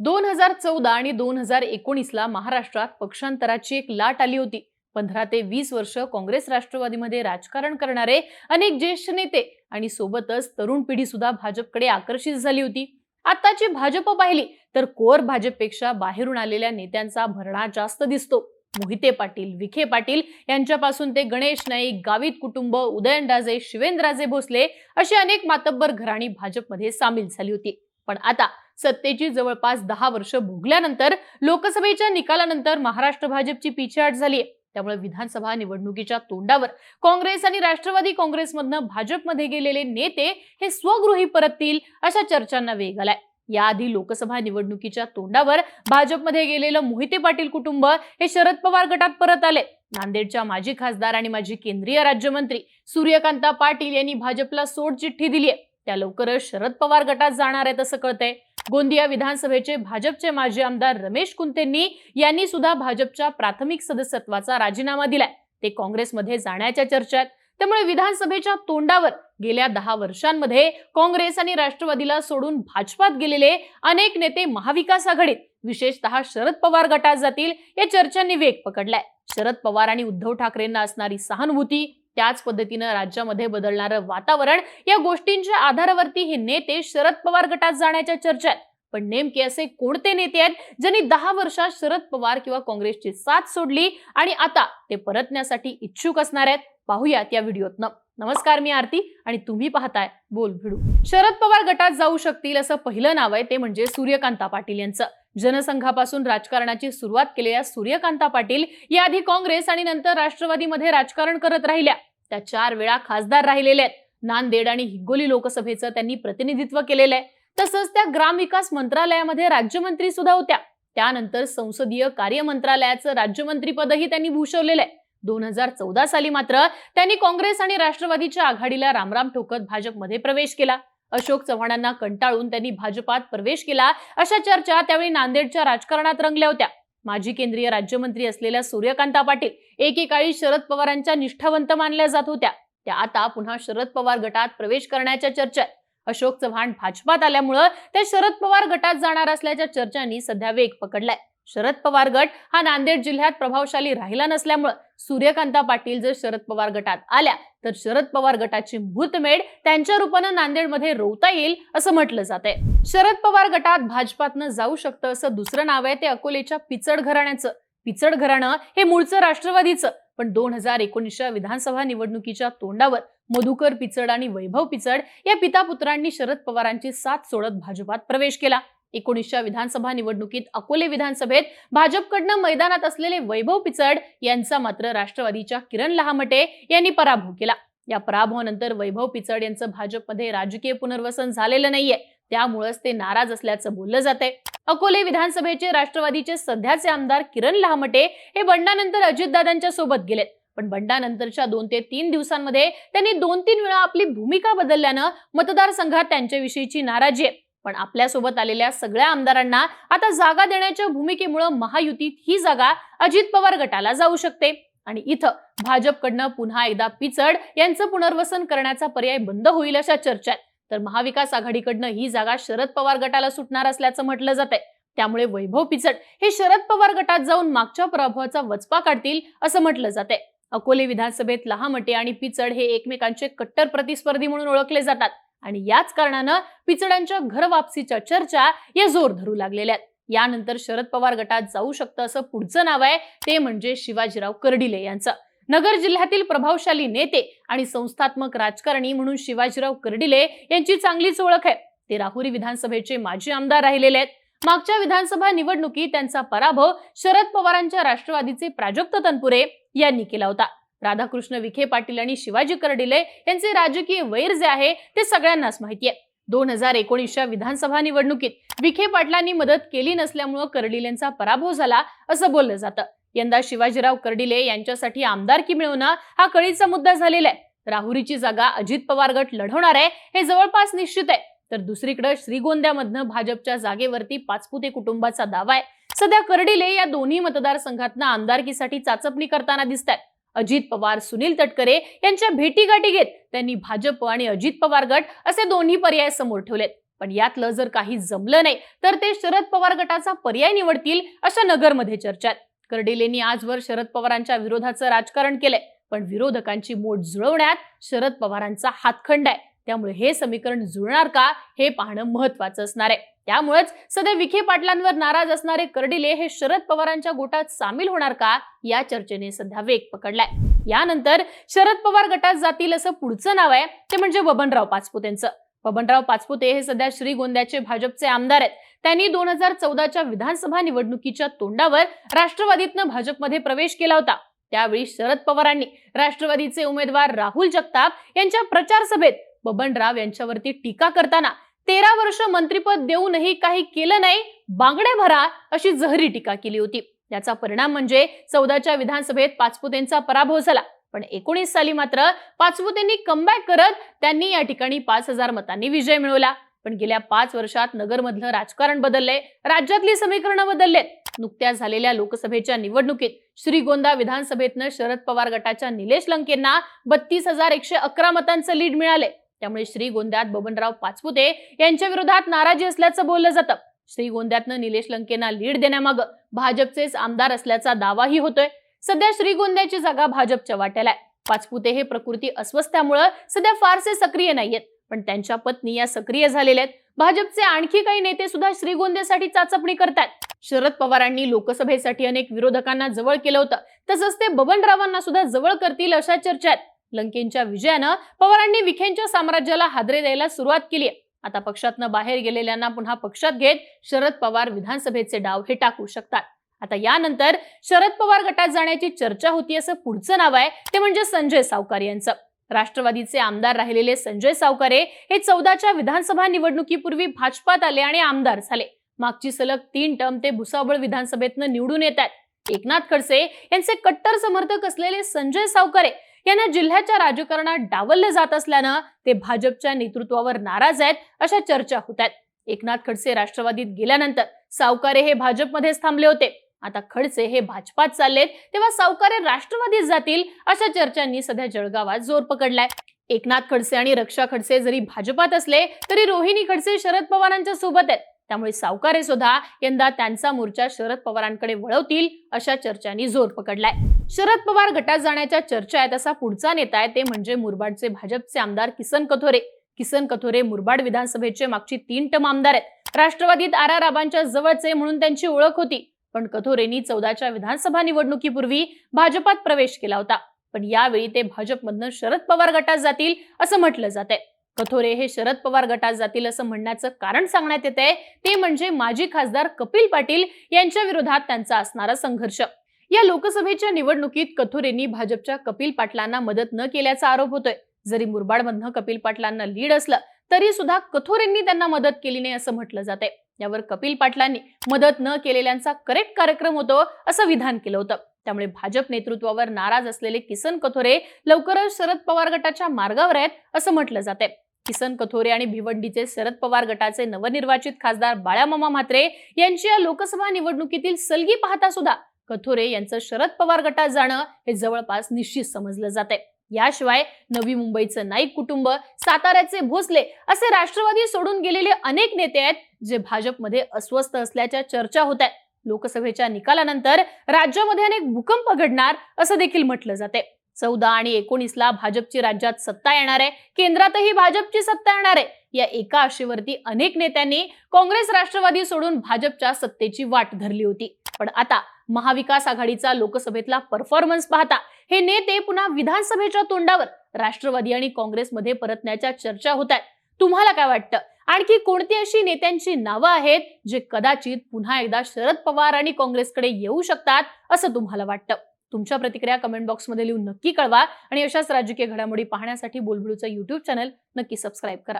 दोन हजार चौदा आणि दोन हजार एकोणीसला महाराष्ट्रात पक्षांतराची एक लाट आली होती. पंधरा ते वीस वर्ष काँग्रेस राष्ट्रवादीमध्ये राजकारण करणारे अनेक ज्येष्ठ नेते आणि सोबतच तरुण पिढी सुद्धा भाजपकडे आकर्षित झाली होती. आताची भाजप पाहिली तर कोर भाजपपेक्षा बाहेरून आलेल्या नेत्यांचा भरणा जास्त दिसतो. मोहिते पाटील विखे पाटील यांच्यापासून ते गणेश नाईक गावित कुटुंब उदयनराजे शिवेंद्रराजे भोसले अशी अनेक मातब्बर घराणी भाजपमध्ये सामील झाली होती. पण आता सत्तेची जवळपास दहा वर्ष भोगल्यानंतर लोकसभेच्या निकालानंतर महाराष्ट्र भाजपची पिछेहाट झाली त्यामुळे विधानसभा निवडणुकीच्या तोंडावर काँग्रेस आणि राष्ट्रवादी काँग्रेसमधनं भाजपमध्ये गेलेले नेते हे स्वगृही परततील अशा चर्चांना वेग आलाय. याआधी लोकसभा निवडणुकीच्या तोंडावर भाजपमध्ये गेलेलं मोहिते पाटील कुटुंब हे शरद पवार गटात परत आले. नांदेडच्या माजी खासदार आणि माजी केंद्रीय राज्यमंत्री सूर्यकांता पाटील यांनी भाजपला सोड चिठ्ठी दिली आहे त्या लवकरच शरद पवार गटात जाणार आहेत असं कळतंय. गोंदिया विधानसभेचे भाजपचे माजी आमदार रमेश कुंतेंनी यांनी सुद्धा भाजपच्या प्राथमिक सदस्यत्वाचा राजीनामा दिलाय. ते काँग्रेसमध्ये जाण्याच्या चर्चा आहेत त्यामुळे विधानसभेच्या तोंडावर गेल्या दहा वर्षांमध्ये काँग्रेस आणि राष्ट्रवादीला सोडून भाजपात गेलेले अनेक नेते महाविकास आघाडीत विशेषतः शरद पवार गटात जातील या चर्चांनी वेग पकडलाय. शरद पवार आणि उद्धव ठाकरेंना असणारी सहानुभूती त्याच पद्धतीनं राज्यामध्ये बदलणारं वातावरण या गोष्टींच्या आधारावरती हे नेते शरद पवार गटात जाण्याच्या चर्चा आहेत पण नेमके असे कोणते नेते आहेत ज्यांनी दहा वर्षात शरद पवार किंवा काँग्रेसची साथ सोडली आणि आता ते परतण्यासाठी इच्छुक असणार आहेत? पाहूयात या व्हिडिओतनं. नमस्कार मी आरती आणि तुम्ही पाहताय बोल भिडू शरद पवार गटात जाऊ शकतील असं पहिलं नाव आहे ते म्हणजे सूर्यकांता पाटील यांचं. जनसंघापासून राजकारणाची सुरुवात केलेल्या सूर्यकांता पाटील या आधी काँग्रेस आणि नंतर राष्ट्रवादीमध्ये राजकारण करत राहिल्या. त्या चार वेळा खासदार राहिलेल्या आहेत. नांदेड आणि हिगोली लोकसभेचं त्यांनी प्रतिनिधित्व केलेलं आहे. तसंच त्या ग्रामविकास मंत्रालयामध्ये राज्यमंत्री सुद्धा होत्या. त्यानंतर संसदीय कार्य मंत्रालयाचं राज्यमंत्रीपदही त्यांनी भूषवलेलं आहे. दोन हजार चौदा साली मात्र त्यांनी काँग्रेस आणि राष्ट्रवादीच्या आघाडीला रामराम ठोकत भाजपमध्ये प्रवेश केला. अशोक चव्हाणांना कंटाळून त्यांनी भाजपात प्रवेश केला. अशा चर्चा त्यावेळी नांदेडच्या राजकारणात रंगल्या होत्या. माजी केंद्रीय राज्यमंत्री असलेल्या सूर्यकांता पाटील एकेकाळी शरद पवारांच्या निष्ठावंत मानल्या जात होत्या. त्या आता पुन्हा शरद पवार गटात प्रवेश करण्याच्या चर्चा अशोक चव्हाण भाजपात आल्यामुळं ते शरद पवार गटात जाणार असल्याच्या चर्चांनी सध्या वेग पकडलाय. शरद पवार गट हा नांदेड जिल्ह्यात प्रभावशाली राहिला नसल्यामुळं सूर्यकांता पाटील जर शरद पवार गटात आल्या तर शरद पवार गटाची मुहूर्तमेढ त्यांच्या रूपानं नांदेडमध्ये रोवता येईल असं म्हटलं जात आहे शरद पवार गटात भाजपातनं जाऊ शकतं असं दुसरं नाव आहे ते अकोलेच्या पिचड घराण्याचं. पिचड घराणं हे मूळचं राष्ट्रवादीचं पण दोन हजार एकोणीसच्या विधानसभा निवडणुकीच्या तोंडावर मधुकर पिचड आणि वैभव पिचड या पिता पुत्रांनी शरद पवारांची साथ सोडत भाजपात प्रवेश केला. एकोणीसच्या विधानसभा निवडणुकीत अकोले विधानसभेत भाजपकडनं मैदानात असलेले वैभव पिचड यांचा मात्र राष्ट्रवादीच्या किरण लहामटे यांनी पराभव केला. या पराभवानंतर वैभव पिचड यांचं भाजपमध्ये राजकीय पुनर्वसन झालेलं नाहीये. त्यामुळेच ते नाराज असल्याचं बोललं जाते अकोले विधानसभेचे राष्ट्रवादीचे सध्याचे आमदार किरण लहामटे हे बंडानंतर अजितदादांच्या सोबत गेलेत. पण बंडानंतरच्या दोन ते तीन दिवसांमध्ये त्यांनी दोन तीन वेळा आपली भूमिका बदलल्यानं मतदारसंघात त्यांच्याविषयीची नाराजी आहे. पण आपल्यासोबत आलेल्या सगळ्या आमदारांना आता जागा देण्याच्या भूमिकेमुळे महायुतीत ही जागा अजित पवार गटाला जाऊ शकते. आणि इथं भाजपकडनं पुन्हा एकदा पिचड यांचं पुनर्वसन करण्याचा पर्याय बंद होईल अशा चर्चा आहेत तर महाविकास आघाडीकडनं ही जागा शरद पवार गटाला सुटणार असल्याचं म्हटलं जात आहे त्यामुळे वैभव पिचड हे शरद पवार गटात जाऊन मागच्या पराभवाचा वचपा काढतील असं म्हटलं जाते अकोले विधानसभेत लहामटे आणि पिचड हे एकमेकांचे कट्टर प्रतिस्पर्धी म्हणून ओळखले जातात. आणि याच कारणानं पिचडांच्या घरवापसीच्या चर्चा या जोर धरू लागलेल्या आहेत. यानंतर शरद पवार गटात जाऊ शकतं असं पुढचं नाव आहे ते म्हणजे शिवाजीराव कर्डिले यांचं. नगर जिल्ह्यातील प्रभावशाली नेते आणि संस्थात्मक राजकारणी म्हणून शिवाजीराव कर्डिले यांची चांगलीच ओळख आहे. ते राहुरी विधानसभेचे माजी आमदार राहिलेले आहेत. मागच्या विधानसभा निवडणुकीत त्यांचा पराभव शरद पवारांच्या राष्ट्रवादीचे प्राजक्त तनपुरे यांनी केला होता. राधाकृष्ण विखे पाटील आणि शिवाजी कर्डिले यांचे राजकीय वैर जे आहे ते सगळ्यांनाच माहिती आहे. दोन हजार एकोणीसच्या विधानसभा निवडणुकीत विखे पाटलांनी मदत केली नसल्यामुळं कर्डिलेंचा पराभव झाला असं बोललं जातं. यंदा शिवाजीराव कर्डिले यांच्यासाठी आमदारकी मिळवणं हा कळीचा मुद्दा झालेला आहे. राहुरीची जागा अजित पवार गट लढवणार आहे हे जवळपास निश्चित आहे. तर दुसरीकडे श्रीगोंद्यामधनं भाजपच्या जागेवरती पाचपुते कुटुंबाचा दावा आहे. सध्या कर्डिले या दोन्ही मतदारसंघातनं आमदारकीसाठी चाचपणी करताना दिसत आहेत अजित पवार सुनील तटकरे यांच्या भेटीगाठी घेत त्यांनी भाजप आणि अजित पवार गट असे दोन्ही पर्याय समोर ठेवलेत. पण यातलं जर काही जमलं नाही तर ते शरद पवार गटाचा पर्याय निवडतील अशा नगरमध्ये चर्चा आहेत कर्डिलेंनी आजवर शरद पवारांच्या विरोधाचं राजकारण केलंय पण विरोधकांची मोठ जुळवण्यात शरद पवारांचा हातखंड आहे. त्यामुळे हे समीकरण जुळणार का हे पाहणं महत्वाचं असणार आहे. त्यामुळेच सध्या विखे पाटलांवर नाराज असणारे कर्डिले हे शरद पवारांच्या गोटात सामील होणार का या चर्चेने सध्या वेग पकडलाय. यानंतर शरद पवार गटात जातील असं पुढचं नाव आहे ते म्हणजे बबनराव पाचपुतेंचं. बबनराव पाचपुते हे सध्या श्रीगोंद्याचे भाजपचे आमदार आहेत. त्यांनी दोन हजार चौदाच्या विधानसभा निवडणुकीच्या तोंडावर राष्ट्रवादीतनं भाजपमध्ये प्रवेश केला होता. त्यावेळी शरद पवारांनी राष्ट्रवादीचे उमेदवार राहुल जगताप यांच्या प्रचार सभेत बबनराव यांच्यावरती टीका करताना तेरा वर्ष मंत्रीपद देऊनही काही केलं नाही बांगड्या भरा अशी जहरी टीका केली होती. याचा परिणाम म्हणजे चौदाच्या विधानसभेत पाचपुतेंचा पराभव झाला. पण एकोणीस साली मात्र पाचपुतेंनी कमबॅक करत त्यांनी या ठिकाणी पाच हजार मतांनी विजय मिळवला. पण गेल्या पाच वर्षात नगरमधलं राजकारण बदललंय राज्यातली समीकरणं बदललेत. नुकत्याच झालेल्या लोकसभेच्या निवडणुकीत श्रीगोंदा विधानसभेतनं शरद पवार गटाच्या निलेश लंकेंना बत्तीस हजार एकशे अकरा मतांचं लीड मिळाले त्यामुळे श्रीगोंद्यात बबनराव पाचपुते यांच्या विरोधात नाराजी असल्याचं बोललं जातं. श्रीगोंद्यातनं निलेश लंकेना लीड देण्यामागं भाजपचेच आमदार असल्याचा दावाही होतोय. सध्या श्रीगोंद्याची जागा भाजपच्या वाट्याला आहे. पाचपुते हे प्रकृती अस्वस्थ्यामुळं सध्या फारसे सक्रिय नाहीयेत. पण त्यांच्या पत्नी या सक्रिय झालेल्या आहेत. भाजपचे आणखी काही नेते सुद्धा श्रीगोंद्यासाठी चाचपणी करतात शरद पवारांनी लोकसभेसाठी अनेक विरोधकांना जवळ केलं होतं. तसंच ते बबनरावांना सुद्धा जवळ करतील अशा चर्चा आहेत. लंकेंच्या विजयानं पवारांनी विखेंच्या साम्राज्याला हादरे द्यायला सुरुवात केली आहे. आता पक्षातनं बाहेर गेलेल्यांना पुन्हा पक्षात घेत शरद पवार विधानसभेचे डाव हे टाकू शकतात. आता यानंतर शरद पवार गटात जाण्याची चर्चा होती असं पुढचं नाव आहे ते म्हणजे संजय सावकार यांचं. राष्ट्रवादीचे आमदार राहिलेले संजय सावकारे हे चौदाच्या विधानसभा निवडणुकीपूर्वी भाजपात आले आणि आमदार झाले. मागची सलग तीन टर्म ते भुसावळ विधानसभेतनं निवडून येत आहेत. एकनाथ खडसे यांचे कट्टर समर्थक असलेले संजय सावकारे यांना जिल्ह्याच्या राजकारणात डावललं जात असल्यानं ते भाजपच्या नेतृत्वावर नाराज आहेत अशा चर्चा होत आहेत. एकनाथ खडसे राष्ट्रवादीत गेल्यानंतर सावकारे हे भाजपमध्येच थांबले होते. आता खडसे हे भाजपात चाललेत तेव्हा सावकारे राष्ट्रवादीत जातील अशा चर्चांनी सध्या जळगावात जोर पकडलाय. एकनाथ खडसे आणि रक्षा खडसे जरी भाजपात असले तरी रोहिणी खडसे शरद पवारांच्या सोबत आहेत. त्यामुळे सावकारे सुद्धा यंदा त्यांचा मोर्चा शरद पवारांकडे वळवतील अशा चर्चांनी जोर पकडलाय. शरद पवार गटात जाण्याच्या चर्चा आहेत असा पुढचा नेता आहे ते म्हणजे मुरबाडचे भाजपचे आमदार किसन कथोरे. किसन कथोरे मुरबाड विधानसभेचे मागची तीन टम आमदार आहेत. राष्ट्रवादीत आर आर आबांच्या जवळचे म्हणून त्यांची ओळख होती. पण कथोरेंनी चौदाच्या विधानसभा निवडणुकीपूर्वी भाजपात प्रवेश केला होता. पण यावेळी ते भाजपमधनं शरद पवार गटात जातील असं म्हटलं जात कथोरे हे शरद पवार गटात जातील असं म्हणण्याचं कारण सांगण्यात येत आहे ते म्हणजे माजी खासदार कपिल पाटील यांच्या विरोधात त्यांचा असणारा संघर्ष. या लोकसभेच्या निवडणुकीत कथोरेंनी भाजपच्या कपिल पाटलांना मदत न केल्याचा आरोप होतोय. जरी मुरबाडमधनं कपिल पाटलांना लीड असलं तरी सुद्धा कथोरेंनी त्यांना मदत केली नाही असं म्हटलं जाते यावर कपिल पाटलांनी मदत न केलेल्यांचा करेक्ट कार्यक्रम होतो असं विधान केलं होतं. त्यामुळे भाजप नेतृत्वावर नाराज असलेले किसन कथोरे लवकरच शरद पवार गटाच्या मार्गावर आहेत असं म्हटलं जाते किसन कथोरे आणि भिवंडीचे शरद पवार गटाचे नवनिर्वाचित खासदार बाळामामा म्हात्रे यांची या लोकसभा निवडणुकीतील सलगी पाहता सुद्धा कथोरे यांचं शरद पवार गटात जाणं हे जवळपास निश्चित समजलं जाते याशिवाय नवी मुंबईचं नाईक कुटुंब साताऱ्याचे भोसले असे राष्ट्रवादी सोडून गेलेले अनेक नेते आहेत जे भाजपमध्ये अस्वस्थ असल्याच्या चर्चा होत आहेत. लोकसभेच्या निकालानंतर राज्यामध्ये अनेक भूकंप घडणार असं देखील म्हटलं जाते चौदा आणि एकोणीसला भाजपची राज्यात सत्ता येणार आहे. केंद्रातही भाजपची सत्ता येणार आहे. या एका आशेवरती अनेक नेत्यांनी काँग्रेस राष्ट्रवादी सोडून भाजपच्या सत्तेची वाट धरली होती. पण आता महाविकास आघाडीचा लोकसभेतला परफॉर्मन्स पाहता हे नेते पुन्हा विधानसभेच्या तोंडावर राष्ट्रवादी आणि काँग्रेसमध्ये परतण्याच्या चर्चा होत आहेत. तुम्हाला काय वाटतं? आणखी कोणती अशी नेत्यांची नावं आहेत जे कदाचित पुन्हा एकदा शरद पवार आणि काँग्रेसकडे येऊ शकतात असं तुम्हाला वाटतं? तुमच्या प्रतिक्रिया कमेंट बॉक्समध्ये लिहून नक्की कळवा आणि अशाच राजकीय घडामोडी पाहण्यासाठी बोलबुडूचं युट्यूब चॅनल नक्की सबस्क्राईब करा.